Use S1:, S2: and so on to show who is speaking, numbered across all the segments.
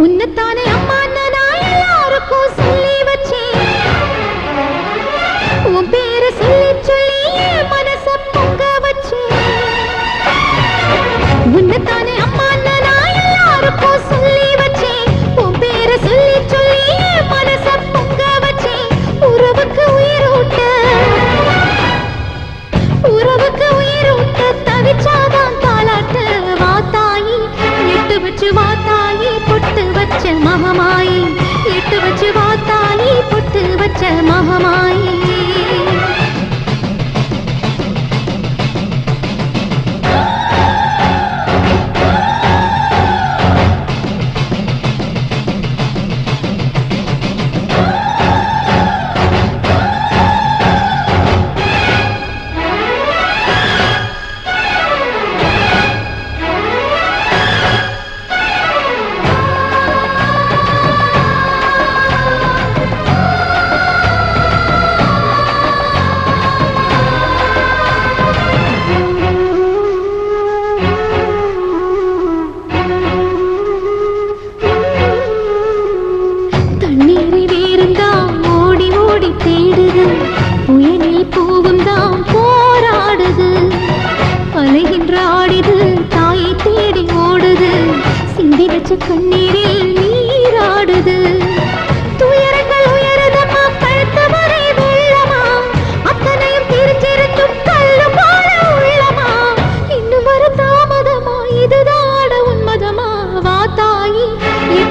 S1: உன்னத்தானே அம்மா हमारी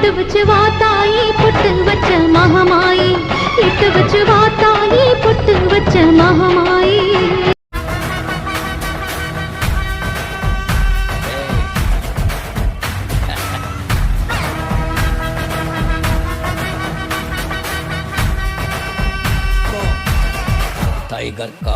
S1: ఇటు వచ్చి వాతాయి పుట్టు వచ్చ మహమాయి ఇటు వచ్చి వాతాయి పుట్టు వచ్చ మహమాయి
S2: टाइगर का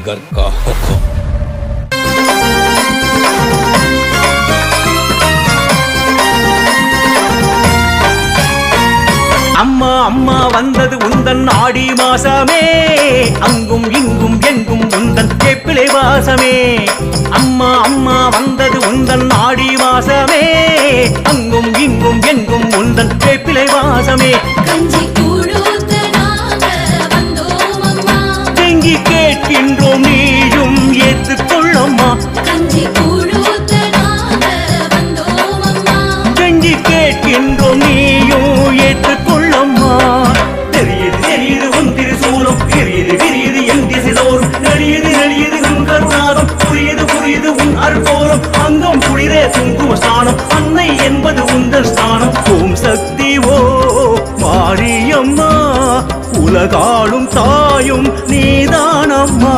S2: टाइगर का हुक्म
S3: அம்மா அம்மா வந்தது உந்தன் ஆடி மாசமே அங்கும் இங்கும் எங்கும் உந்தன் கேப்பிலை வாசமே அம்மா அம்மா வந்தது உந்தன் ஆடி மாசமே அங்கும் இங்கும் எங்கும் உந்தன் கேப்பிலை வாசமே
S4: கஞ்சி
S3: கேட்கின்றோம் நீயும் ஏற்றுக்கொள்ளம்மா
S4: கஞ்சி
S3: கெஞ்சி கேட்கின்றோம் நீயும் ஏற்றுக்கொள்ளம்மா தெரியுது தெரியுது உன் திருசூலம். எரியுது விரியுது என் திசைதோறும். நடியுது நடியுது உன் கருணாகம் புரியுது புரியுது உன் அற்போரம் அங்கம் குளிரே குங்கும ஸ்தானம் அன்னை என்பது உந்தன் ஸ்தானம். ஓம் சக்தி ஓ மாரியம்மா. உலகாளும் தாயும் நீதானம்மா.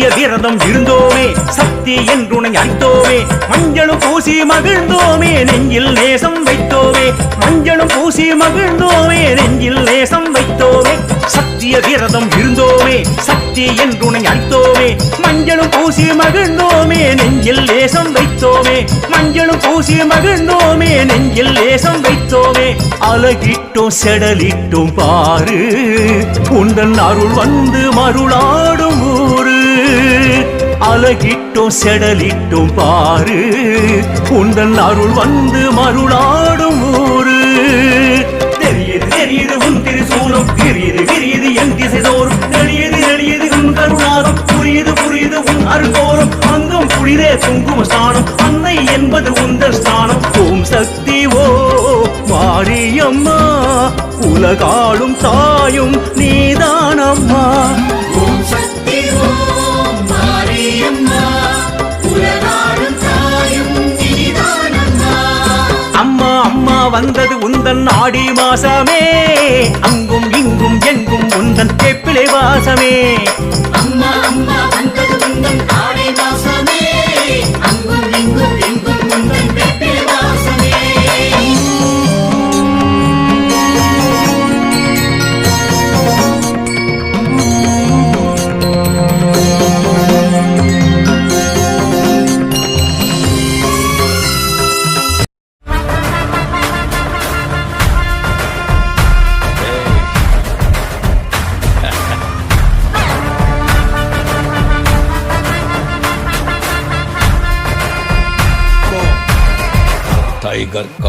S3: சத்திய விரதம் இருந்தோமே சக்தி என்றுனை அளித்தோமே மஞ்சளும் பூசி மகிழ்ந்தோமே நெஞ்சில் நேசம் வைத்தோமே மஞ்சளும் பூசி மகிழ்ந்தோமே நெஞ்சில் நேசம் வைத்தோமே சத்திய விரதம் இருந்தோமே சக்தி என்றுனை அளித்தோமே மஞ்சளும் பூசி மகிழ்ந்தோமே நெஞ்சில் நேசம் வைத்தோமே மஞ்சளும் பூசி மகிழ்ந்தோமே நெஞ்சில் நேசம் வைத்தோமே அழகிட்டோம் செடலிட்டோம் பாரு உந்தன் அருள் வந்து மருளாடு அழகிட்டோம் செடலிட்டும் பாரு. உந்தன் அருள் வந்து மருளாடும் ஊரு. தெரியுது தெரியுது உன் திருசூலம். தெரியுது தெரியுது என் திசை தோறும் தெரியுது தெரியுது உன் கருணாகம் புரியுது புரியுது உன் அருகோரம் அங்கம் குளிரே குங்கும ஸ்தானம். அன்னை என்பது உந்த ஸ்தானம். ஓம் சக்தி ஓ மாரியம்மா. உலகாளும் தாயும் வந்தது உந்தன் ஆடி மாசமே. அங்கும் இங்கும் எங்கும் உந்தன் கேப்பிலை வாசமே.
S4: அம்மா அம்மா வந்தது உந்தன் ஆடி
S2: மாசமே. Gmail.com